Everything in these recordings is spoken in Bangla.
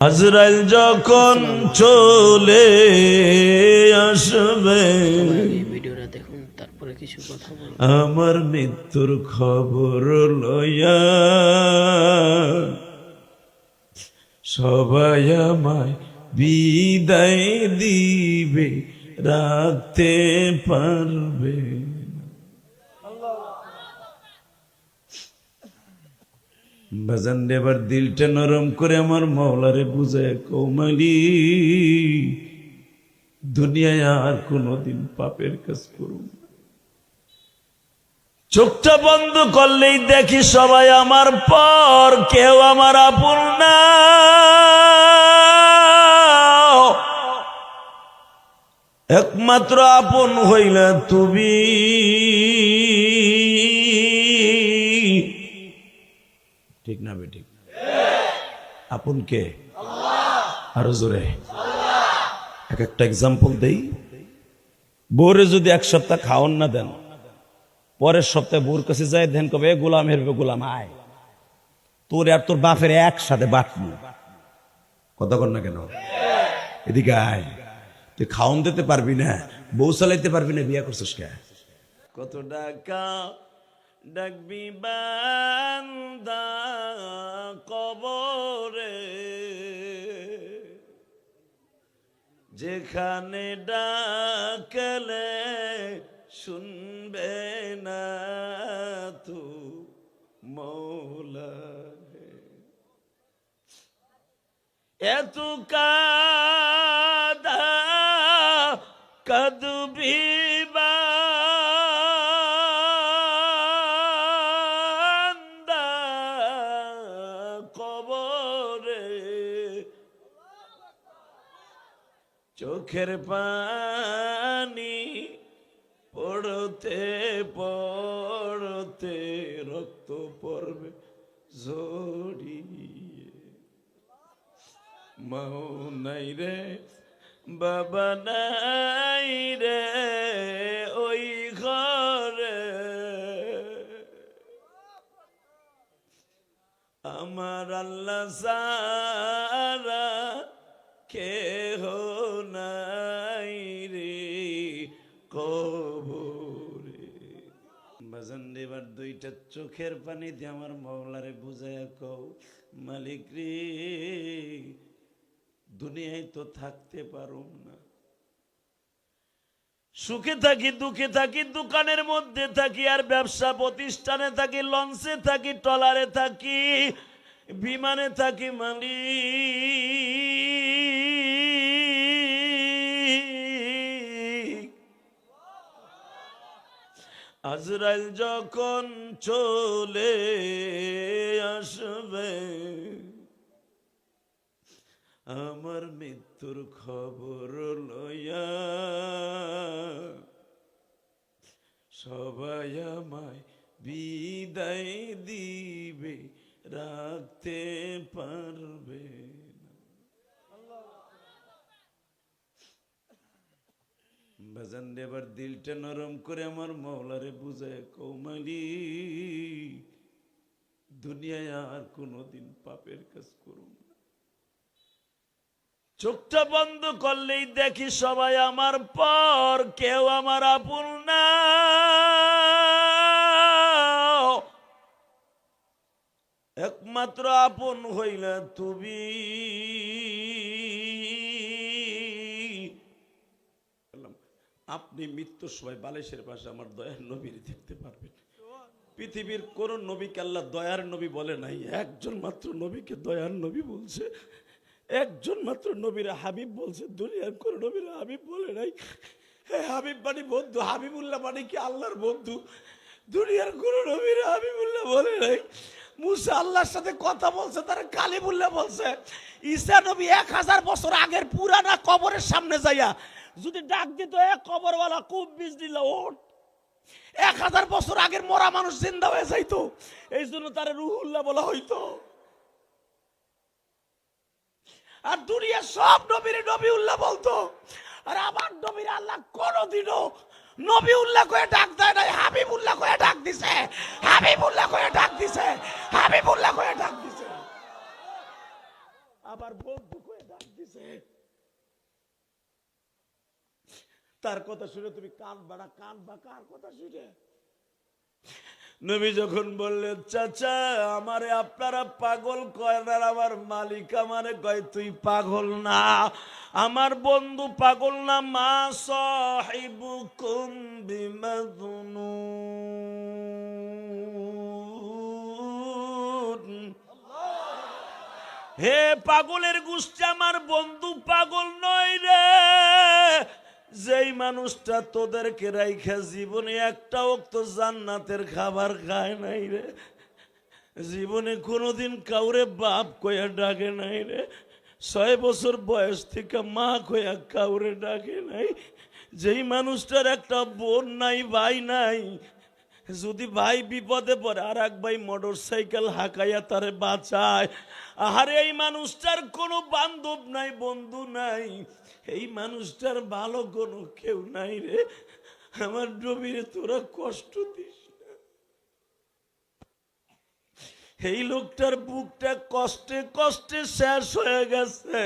আজরাইল যখন চলে আসবে আমার মৃত্যুর খবর লইয়া সবাই আমায় বিদায় দিবে রাখতে পারবে। বাজান এবার দিলটা নরম করে আমার মৌলারে বুঝায়, কৌমালি, দুনিয়ায় আর কোনোদিন পাপের কাজ করুন। চোখটা বন্ধ করলেই দেখি সবাই আমার পর, কেউ আমার আপন না একমাত্র আপন হইলে তুমি ঠিক না বেঠিক। আপন কে? আরও জোরে। এক একটা এক্সাম্পল দেই। বোরে যদি এক সপ্তাহ খাওয়ান না দেন, পরের সপ্তাহে বোর কাছে যায় ধ্যান কবে? গোলাম হেরবে গোলাম, আয়। তোর আর তোর বাপের একসাথে বাটনু কথা কর না কেন? এদিকে আয়। তুই খাওন দিতে পারবি না, বউ চালাইতে পারবি না, বিয়া করছিস কে? কত টাকা ডাকবি বান্দা কবরে। যেখানে ডাকলে শুনবে না তু মৌলা এত কাদা কদবি চোখের পানি পড়তে পড়তে রক্ত পড়বে ঝরিয়ে। মাও নাই রে, বাবা নাই রে ওই ঘরে। আমার আল্লাহ দুইটা চোখের পানি দিয়ে আমার মৌলারে বুঝায় কও, মালিক রে, দুনিয়ায় তো থাকতে পারুম না। সুখে থাকি, দুঃখে থাকি, দোকানের মধ্যে থাকি, আর ব্যবসা প্রতিষ্ঠানে থাকি, লঞ্চে থাকি, ট্রলারে থাকি, বিমানে থাকি, মালিক। আজরাইল যখন চলে আসবে আমার মৃত্যুর খবর লইয়া সবাই আমায় বিদায় দিবে রাখতে পারবে। বাজান রে এবার দিলটা নরম করে আমার মৌলারে বুঝায়, কৌমালি, দুনিয়ায় আর কোনোদিন পাপের কাজ করুন। চোখটা বন্ধ করলেই দেখি সবাই আমার পর, কেউ আমার আপন না একমাত্র আপন হইলে তুমি আপনি মৃত্যুর সময় বালিশের পাশে আমার দয়ার নবীর দেখতে পারবেন। পৃথিবীর কোন নবীকে আল্লাহ দয়ার নবী বলে নাই, একজন মাত্র নবীকে দয়ার নবী বলছে। একজন মাত্র নবীরা হাবিব বলছে, দুনিয়ার কোন নবীরা হাবিব বলে নাই। হাবিব মানে বন্ধু, হাবিবুল্লাহ মানে কি আল্লাহর বন্ধু? দুনিয়ার কোন নবীরা হাবিবুল্লাহ বলে নাই। মুসা আল্লাহর সাথে কথা বলছে, তারা কালিমুল্লাহ বলছে, ঈসা নবী এক হাজার বছর আগের পুরানা কবরের সামনে যাইয়া যদি ডাক দিত এক কবরওয়ালা, খুব বিজ দিল এক হাজার বছর আগের মরা মানুষ জিন্দা হয়ে যাইতো। এই জন্য তার রুহুল্লাহ বলা হইতো। আর দুনিয়া সব নবীর নবী উল্লাহ বলতো। আর আমার নবীর আল্লাহ কোনোদিনও নবী উল্লাহ করে ডাক দেয় নাই হাবিব উল্লাহ করে ডাক দিছে হাবিব উল্লাহ করে ডাক দিছে হাবিব উল্লাহ করে ডাক দিছে। আবার বন্ধু করে ডাক দিছে। তার কথা শুনে তুমি কান বাড়া কান বা কার কথা শুনে? নবী যখন বললেন, চাচা, আমারে আপনারা পাগল কয় না আমার মালিক আমারে কয়, তুই পাগল না, আমার বন্ধু পাগল না, মা সাহিবুকুম বিমাজনুন হে পাগলের গোষ্ঠী, আমার বন্ধু পাগল নয় রে। যেই মানুষটা তোদেরকে রাইখা জীবনে একটা তো জান্নাতের খাবার খায় নাই রে। জীবনে কোনোদিন কাউরে বাপ কয়া ডাকে নাই রে। ছয় বছর বয়স থেকে মা কয়া কাউরে ডাকে নাই। যেই মানুষটার একটা বোন নাই, ভাই নাই যদি ভাই বিপদে পড়ে আর এক ভাই মোটর সাইকেল হাঁকাইয়া তারে বাঁচায়। আর এই মানুষটার কোনো বান্ধব নাই, বন্ধু নাই। এই মানুষটার ভালো কোনো কেউ নাই রে। আমার ডবিরে তোরা কষ্ট দিস এই লোকটার বুকটা কষ্টে কষ্টে শেষ হয়ে গেছে।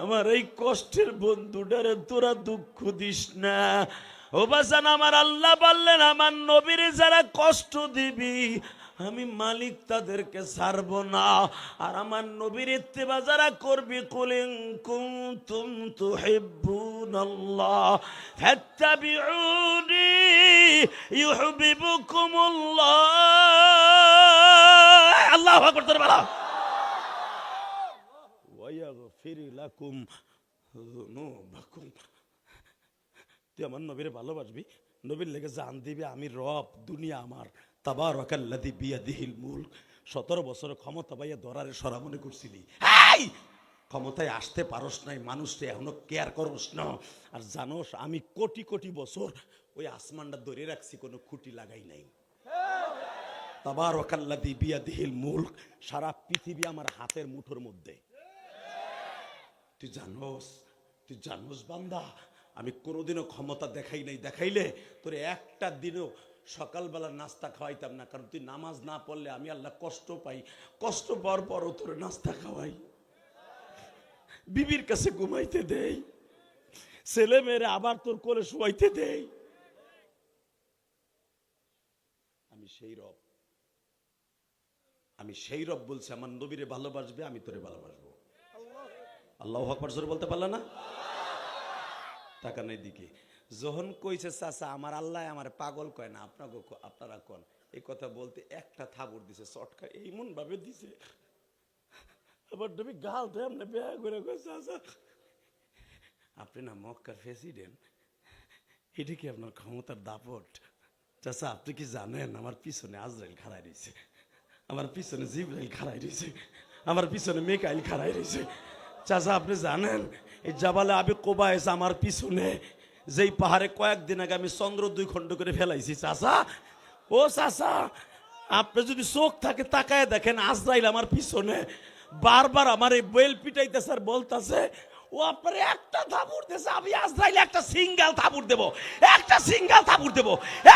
আমার এই কষ্টের বন্ধুটারে তোরা দুঃখ দিস না। ও বাসান আমার আল্লাহ বললেন, আমার নবীরে যারা কষ্ট দিবি, আমি মালিক তাদেরকে ছাড়ব না। আর আমার নবীর ইত্তেবা যারা করবি, কুলিং কুনতুম তুহিব্বুনাল্লাহ, ফাত্তাবিউনি ইউহিব্বুকুমুল্লাহ। আল্লাহু আকবার তোর বলো। ওয়ায়াগফির লাকুম যুনুবাকুম। তুই আমার নবীরে ভালোবাসবি? নবীর লেগে জান দিবি, আমি রব, দুনিয়া আমার। তাবার ওয়াকাল্লাদি বিয়াদিহিল মুলক। সতেরো বছরের ক্ষমতা পাইয়া দরারে সরা মনে করছিলি! ক্ষমতায় আসতে পারস নাই মানুষটা এখনও কেয়ার করস না। আর জানোস, আমি কোটি কোটি বছর ওই আসমানটা ধরে রাখছি, কোনো খুঁটি লাগাই নাই। তাবার বিয়া বিয়াদিহিল মুলক, সারা পৃথিবী আমার হাতের মুঠোর মধ্যে। তুই জানোস তুই জানোস বান্দা আমি কোনোদিনও ক্ষমতা দেখাই নাই। দেখাইলে তোর একটা দিনও সকালবেলা নাস্তা খাওয়াইতাম না, কারণ তুই নামাজ না পড়লে আমি আল্লাহ কষ্ট পাই। কষ্ট পাওয়ার পরও তোর নাস্তা খাওয়াই। বিবির কাছে ঘুমাইতে দেই। ছেলে মেয়েরা আবার তোর কোলে শোয়াইতে দেই। আমি সেই রব। আমি সেই রব বলছি, আমার নবীরে ভালোবাসবে, আমি তোরে ভালোবাসবো। আল্লাহ আকবর। বলতে পারলা না? তাকানের দিকে। যখন কইছে, চাচা, আমার আল্লাহ আমার পাগল কয় না আপনাকে আপনারা কন? এই কথা বলতে একটা থাবর দিছে, চটকা ভাবে দিছে। আবার তুমি গাল তো এমনি বেয়া করে চাচা, আপনি না মক্কার প্রেসিডেন্ট, এটা কি আপনার ক্ষমতার দাপট? চাচা, আপনি কি জানেন, আমার পিছনে আজরাইল খাড়াই রয়েছে, আমার পিছনে জিব্রাইল খাড়াই রয়েছে, আমার পিছনে মেকাইল খাড়াই রয়েছে। চাচা, আপনি জানেন, এই জাবালে আবে কোবা এসে আমার পিছনে, যেই পাহাড়ে কয়েকদিন আগে আমি চন্দ্র দুই খণ্ড করে ফেলাইছি, চাচা। ও চাচা, আপনি যদি চোখ থাকে তাকায় দেখেন, আজরাইল আমার পিছনে। বারবার আমার এই বেল পিটাইতেছে আর বলতেছে, ও আপনার একটা থাপুর দেছে আমি আজরাইলে একটা সিঙ্গেল থাপুর দেব, একটা সিঙ্গেল থাপুর দেব,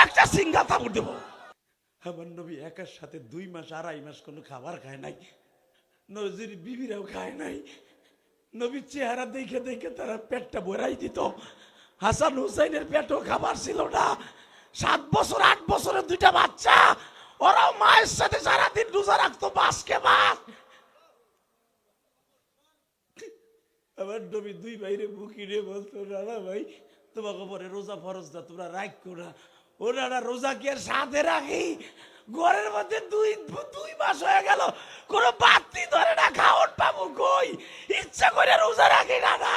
একটা সিঙ্গেল থাপুর দেব। আমার নবী একার সাথে দুই মাস, আড়াই মাস কোনো খাবার খায় নাই নজির বিবিরাও খায় নাই। নবীর চেহারা দেখে দেখে তারা পেটটা ভরাই দিত। হাসান হুসাইনের পেটও খাবার ছিল না। সাত বছর, আট বছরের দুইটা বাচ্চা। ওরাও মায়ের সাথে সারাদিন রোজা রাখতো বাসকে বাস। আমার নবী দুই ভাইরে বুকি নিয়ে বলতো রানা ভাই, তোমাকে পরে রোজা ফরজ না, তোমরা রাখ না। ও রানা রোজা কি আর সাথে রাখি? ঘরের মধ্যে দুই দুই মাস হয়ে গেল। কোনো বাতি ধরে না খাওয়ান পাবো কই? ইচ্ছা করে রোজা রাখি না না।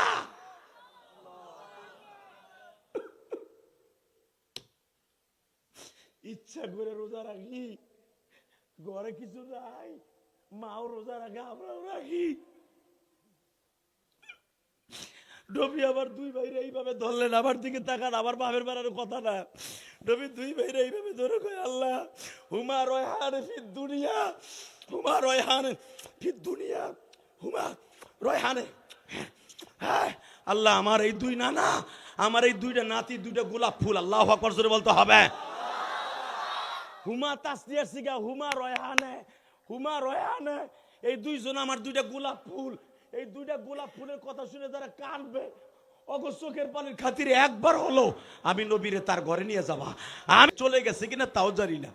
ইচ্ছা করে রোজা রাখি। ঘরে কিছু নাই, মাও রোজা রাখে, আমরাও রাখি। ডবি আবার দুই ভাইরে এইভাবে ধরলেন, আমার দিকে তাকান আবার বাপের বেড়ার কথা না। ডবি দুই ভাইরে এইভাবে ধরে কয়, আল্লাহ, হুমা রয়হান ফির দুনিয়া, হুমা রয়হান ফির দুনিয়া, হুমা রয়হানে হ্যাঁ আল্লাহ, আমার এই দুই নানা, আমার এই দুইটা নাতি, দুইটা গোলাপ ফুল, আল্লাহ আকবর, জোরে বলতে হবে। হুমা তাসদিয়ার সিগা হুমা রয়হানে হুমা রয়হানে, এই দুইজন আমার দুইটা গোলাপ ফুল। এই দুইটা গোলাপ ফুলের কথা শুনে তারা কানবে অগ চোখের পানির খাতিরে একবার হলো, আমি নবীরে তার ঘরে নিয়ে যাবা। আমি চলে গেছে কিনা তাও জানি না।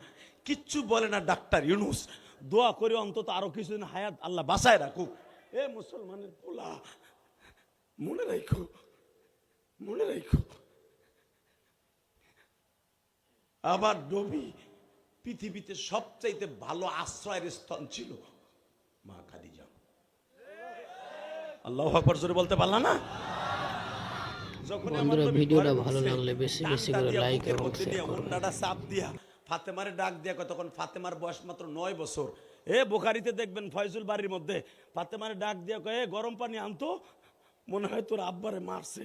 কিচ্ছু বলে না ডাক্তার ইউনুস। দোয়া করে অন্তত আরও কিছুদিন হায়াত আল্লাহ বাসায় রাখুক। এ মুসলমানের পোলা, মনে রাখো মনে রাখো আবার নবী পৃথিবীতে সবচাইতে ভালো আশ্রয়ের স্থান ছিল মা খাদিজা। আল্লাহ আকবর জোরে বলতে পারলাম না? বন্ধুরা, ভিডিওটা ভালো লাগলে বেশি বেশি করে লাইক এবং শেয়ার চাপ দিয়া ফাতেমারে ডাক দিয়া ফাতেমার বয়স মাত্র নয় বছর। এ বোখারিতে দেখবেন ফয়জুল বাড়ির মধ্যে ফাতেমারে ডাক দিয়া কয় "এ, গরম পানি আনতো? মনে হয় তোর আব্বারে মারছে।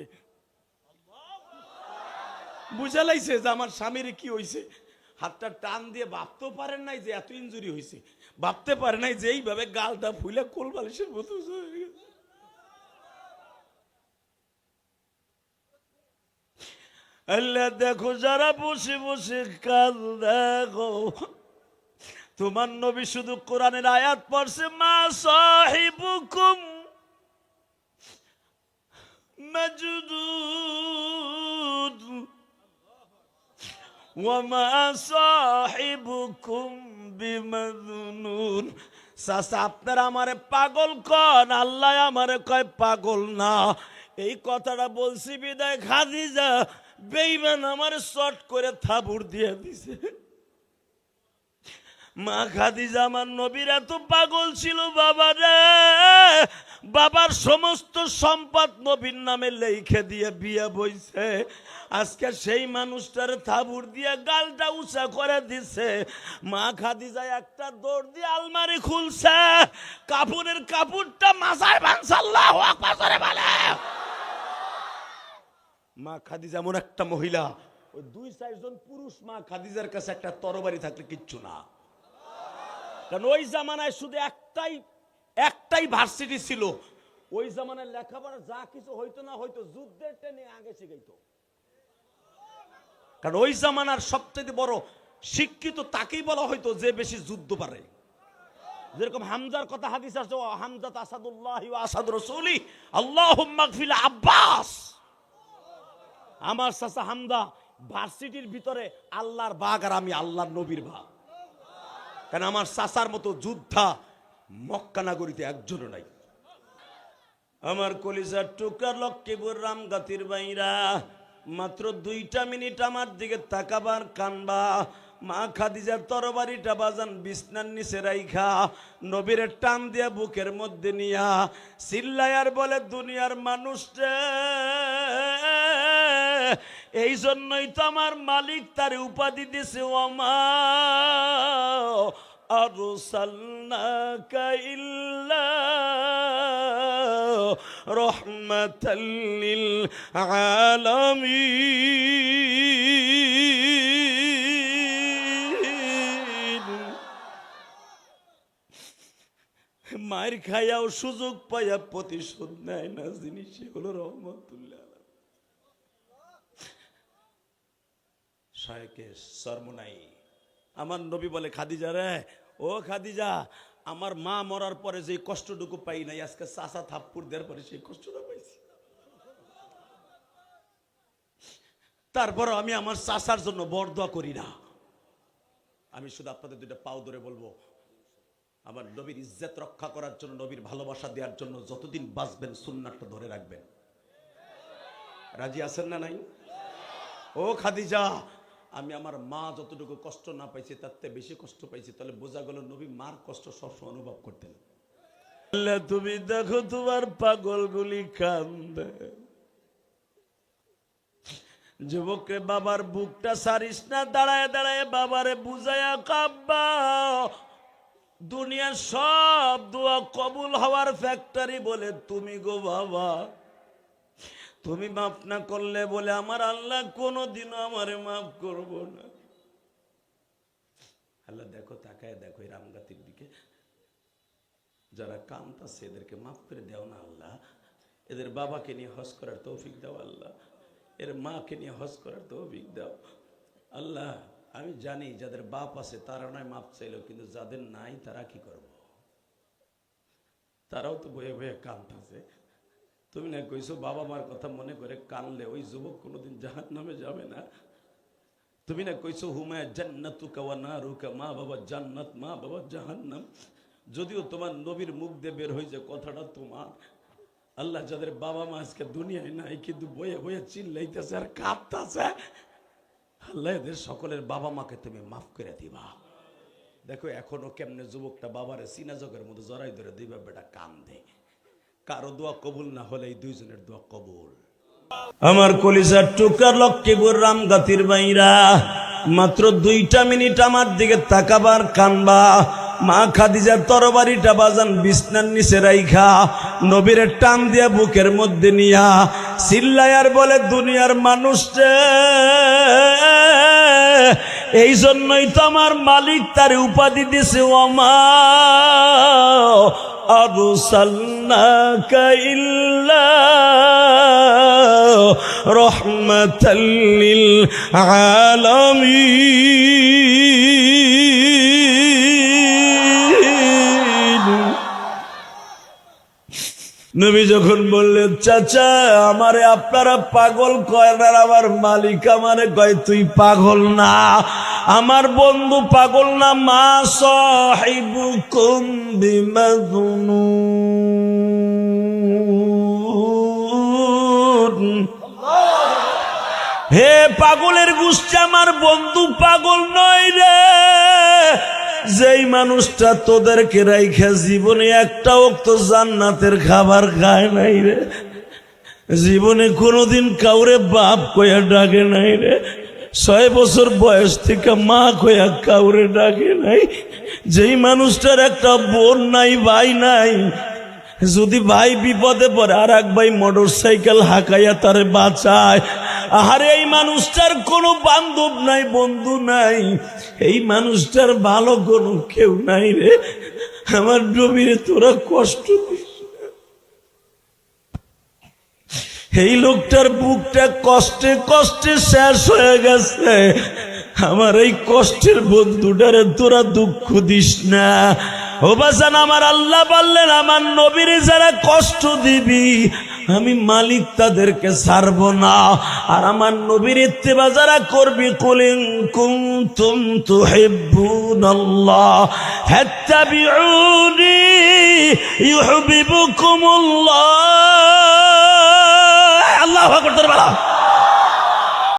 বুঝা লাইছে যে আমার স্বামীর কি হয়েছে হাতটা টান দিয়ে ভাবতেও পারেন নাই যে এত ইঞ্জুরি হয়েছে ভাবতে পারে নাই যে এইভাবে গালটা ফুলে কোল বালিশের মতো হয়ে গেছে। আল্লাহ দেখো, যারা বসে বসে কাল দেখো তোমার নবী শুধু কোরআনের আয়াত পড়ছে, মা সাহিবুকুম মজদুদ ওয়ামা সাহিবুকুম বিমজনুন সাসা আপনারা আমারে পাগল কন, আল্লাহ আমারে কয় পাগল না। এই কথাটা বলছি বিদায়, খাদিজা। বেইমান আমারে শর্ট করে থাবুর দিয়ে দিছে। মা খাদিজা আমার নবীর এত পাগল ছিল বাবা রে। বাবার সমস্ত সম্পদ নবীর নামে লেখে দিয়ে বিয়ে বইছে। আজকে সেই মানুষটার থাবুর দিয়ে গালটা উঁচা করে দিছে। মা খাদিজা একটা দৌড় দিয়ে আলমারি খুলছে। কাপড়ের কাপড়টা মাথায় বানসাল্লাহ বলে। মা খাদিজা এমন একটা মহিলা, ওই দুই চারজন পুরুষ মা খাদিজার কাছে একটা তরবারি থাকলে কিচ্ছু না। কারণ ওই জামানায় শুধু একটাই একটাই ভার্সিটি ছিল। ওই জামানায় লেখাপড়া যা কিছু হইতো না হইতো, যুদ্ধের ট্রেনে আগে শিখাইতো। কারণ ওই জামানার সবচেয়ে বড় শিক্ষিত তাকেই বলা হয়তো যে বেশি যুদ্ধ পারে। যেরকম হামজার কথা হাদিস আছে হামজাত আসাদুল্লাহ আসাদ রসুলি আল্লাহ আব্বাস। আমার চাচা হামদা, ভার্সিটির ভিতরে আল্লাহর বাঘ আর আমি আল্লাহর নবীর বাঘ। কারণ আমার চাচার মতো যোদ্ধা মক্কা নাগরীতে একজনও নাই। আমার কলিজার টুকরা লক্ষ্মীপুর রামগাতির বাইরা, মাত্র দুইটা মিনিট আমার দিকে তাকাবার কানবা মা খাদিজার তরবারিটা বাজান বিছনার নিচে রাইখা নবীরের টান দিয়া বুকের মধ্যে নিয়া চিল্লায়ার বলে, দুনিয়ার মানুষ এই জন্যই তো আমার মালিক তার উপাধি দিছে ওমা লিল আলামিন। মায়ের খাইয়াও সুযোগ পাইয়া প্রতিশোধ নেয় না জিনিস সেগুলো রহমতুল্লাহ। শায়কে সরমনাই আমার নবী বলে, খাদিজা রে, ও খাদিজা, আমার মা মরার পরে যে কষ্টটুকু পাই নাই, আজকে চাষা থাপ্পুর দেওয়ার পরে সেই কষ্টটা পাইছি। তারপর আমি আমার চাষার জন্য বরদোয়া করি না। আমি শুধু আপনাদের দুইটা পাও ধরে বলব, আমার নবীর ইজ্জত রক্ষা করার জন্য, নবীর ভালোবাসা দেওয়ার জন্য যতদিন বাঁচবেন, সুন্নাতটা ধরে রাখবেন। রাজি আছেন না নাই? ও খাদিজা আমি আমার মা যতটুকু কষ্ট না পাইছি, তার থেকে বেশি কষ্ট পাইছি, তাহলে বোঝা গেল নবী মার কষ্ট সবসময় অনুভব করতেন। তুমি দেখো তোমার পাগলগুলি কান্দে। যুবকরে, বাবার বুকটা সারিস না, দাঁড়ায় দাঁড়ায় বাবারে বুঝায়া কাব্বা। দুনিয়ার সব দোয়া কবুল হওয়ার ফ্যাক্টরি বলে, তুমি গো বাবা। তুমি মাফ না করলে বলে আমার আল্লাহ কোনোদিনও আমারে মাফ করব না। আল্লাহ, দেখো, তাকায় দেখো এই রামগাতির দিকে। যারা কান্তাছে এদেরকে মাফ করে দাও না আল্লাহ। এদের বাবাকে নিয়ে হজ করার তৌফিক দাও আল্লাহ। এর মাকে নিয়ে হজ করার তৌফিক দাও। আল্লাহ, আমি জানি যাদের বাপ আছে তারা নয় মাপ চাইলো, কিন্তু যাদের নাই, তারা কি করব? তারাও তো বয়ে বয়ে কানতেছে তুমি না কইছো বাবা মার কথা মনে করে কানলে, ওই যুবক কোনোদিন জাহান নামে যাবে না? তুমি না কইছো হুমায় জান্নাতু কাওয়া নারুকা, মা বাবা জান্নাত, মা বাবা জাহান্নাম। যদিও তোমার নবীর মুখ দিয়ে বের হয়েছে কথাটা তোমার। আল্লাহ যাদের বাবা মা আজকে দুনিয়ায় নাই, কিন্তু বয়ে বয়ে চিল্লাইতেছে আর কাঁদতেছে। আল্লাহ এদের সকলের বাবা মাকে তুমি মাফ করে দিবা। দেখো, এখনও কেমনে যুবকটা বাবারে সিনা জগের মধ্যে জড়াই ধরে দিবা, বেটা কান্দে। কারও দোয়া কবুল না হলে এই দুইজনের দোয়া কবুল। আমার কলিজার টুকার লক্ষ্মীপুর রামগাতির বাইরা মাত্র দুইটা মিনিট আমার দিকে তাকাবার কানবা মা খাদিজার তরবারিটা বাজান বিছনার নিচে রাইখা নবীরের টান দিয়া বুকের মধ্যে নিয়া চিল্লায়ার বলে, দুনিয়ার মানুষ এই জন্যই তো আমার মালিক তার উপাধি দিছে ওমা أرسلناك إلا رحمة للعالمين নবী যখন বললেন চাচা আমারে আপনারা পাগল কয় না আমার মালিক আমারে কয় তুই পাগল না আমার বন্ধু পাগল না, মা সাহিবুকুম বিমাজনুন হে পাগলের গোষ্ঠী, আমার বন্ধু পাগল নয় রে। যেই মানুষটা তোদেরকে রাইখা জীবনে একটা তো জান্নাতের খাবার খায় নাই রে। জীবনে কোনোদিন কাউরে বাপ কয়া ডাকে নাই রে। ছয় বছর বয়স থেকে মা কয়া কাউরে ডাকে নাই। যেই মানুষটার একটা বোন নাই, ভাই নাই, যদি ভাই বিপদে পড়ে আর এক ভাই মোটর সাইকেল হাঁকাইয়া তারে বাঁচায়। আহারে, এই মানুষটার কোনো বান্ধব নাই, বন্ধু নাই। এই মানুষটার ভালো কোনো কেউ নাই রে। আমার ডবিরে তোরা কষ্ট দিস না। এই লোকটার বুকটা কষ্টে কষ্টে শেষ হয়ে গেছে। আমার এই কষ্টের বন্ধুটারে তোরা দুঃখ দিস না। ও বাসান আমার আল্লাহ বললেন, আমার নবীরে যারা কষ্ট দিবি, আমি মালিক তাদেরকে ছাড়ব না। আর আমার নবীর ইত্তেবা যারা করবি কুলিং কুনতুম তুহিব্বুনাল্লাহ ফাত্তাবিউনি ইউহিব্বুকুমুল্লাহ। আল্লাহু আল্লাহ করতে পারা